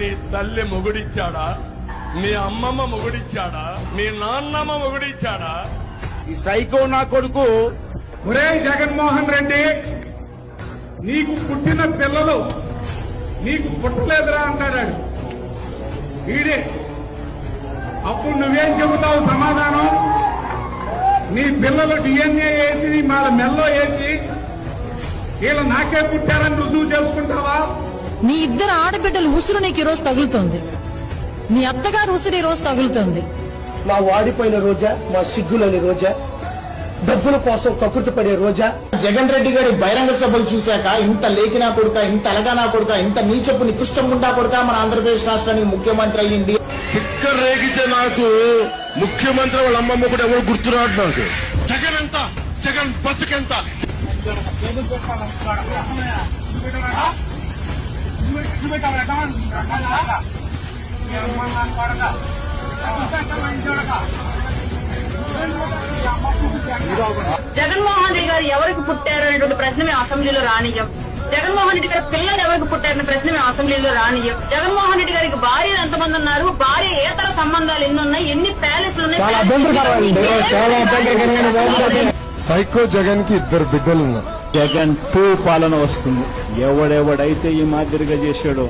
నీ తల్లి మొగుడిచ్చాడా? మీ అమ్మమ్మ మొగుడిచ్చాడా? మీ నాన్నమ్మ మొగుడిచ్చాడా? ఈ సైకో నా కొడుకు. ఒరే జగన్మోహన్ రెడ్డి నీకు పుట్టిన పిల్లలు నీకు పుట్టలేదురా అంటాడు. వీడే అప్పుడు నువ్వేం చెబుతావు సమాధానం? నీ పిల్లలు డిఎన్ఏ వేసి వాళ్ళ మెల్లో వేసి వీళ్ళు నాకే పుట్టారని రుజువు చేసుకుంటావా? నీ ఇద్దరు ఆడబిడ్డలు ఉసురు నీకు ఈ రోజు తగులుతోంది. నీ అత్తగారు ఉసురు ఈ రోజు తగులుతోంది. మా వాడిపోయిన రోజా మా సిగ్గులోని రోజా డబ్బుల కోసం కకృతి పడే రోజా. జగన్ రెడ్డి గారి బహిరంగ సభలు చూశాక ఇంత లేఖినా కొడుక ఇంత అలగానా కొడుక ఇంత నీచపు నికృష్టం గుండా కొడుక మన ఆంధ్రప్రదేశ్ రాష్ట్రానికి ముఖ్యమంత్రి అయ్యింది. తిక్క రేగితే నాకు ముఖ్యమంత్రి వాళ్ళ అమ్మమ్మ కూడా ఎవరు గుర్తురాడు నాకు. జగన్ ఎంత? జగన్ బతుకెంత? జగన్మోహన్ రెడ్డి గారు ఎవరికి పుట్టారు అనేటువంటి ప్రశ్న మేము అసెంబ్లీలో రానియం జగన్మోహన్ రెడ్డి గారి పిల్లలు ఎవరికి పుట్టారనే ప్రశ్న మేము అసెంబ్లీలో రానియం జగన్మోహన్ రెడ్డి గారికి భార్యలు ఎంతమంది ఉన్నారు? భార్య ఏతర సంబంధాలు ఎన్ని ఉన్నాయి? ఎన్ని ప్యాలెస్లు ఉన్నాయి? సైకో జగన్కి ఇద్దరు బిడ్డలు ఉన్నారు. జగన్ టూ పాలన వస్తుంది. ఎవడెవడైతే ఈ మాదిరిగా చేశాడో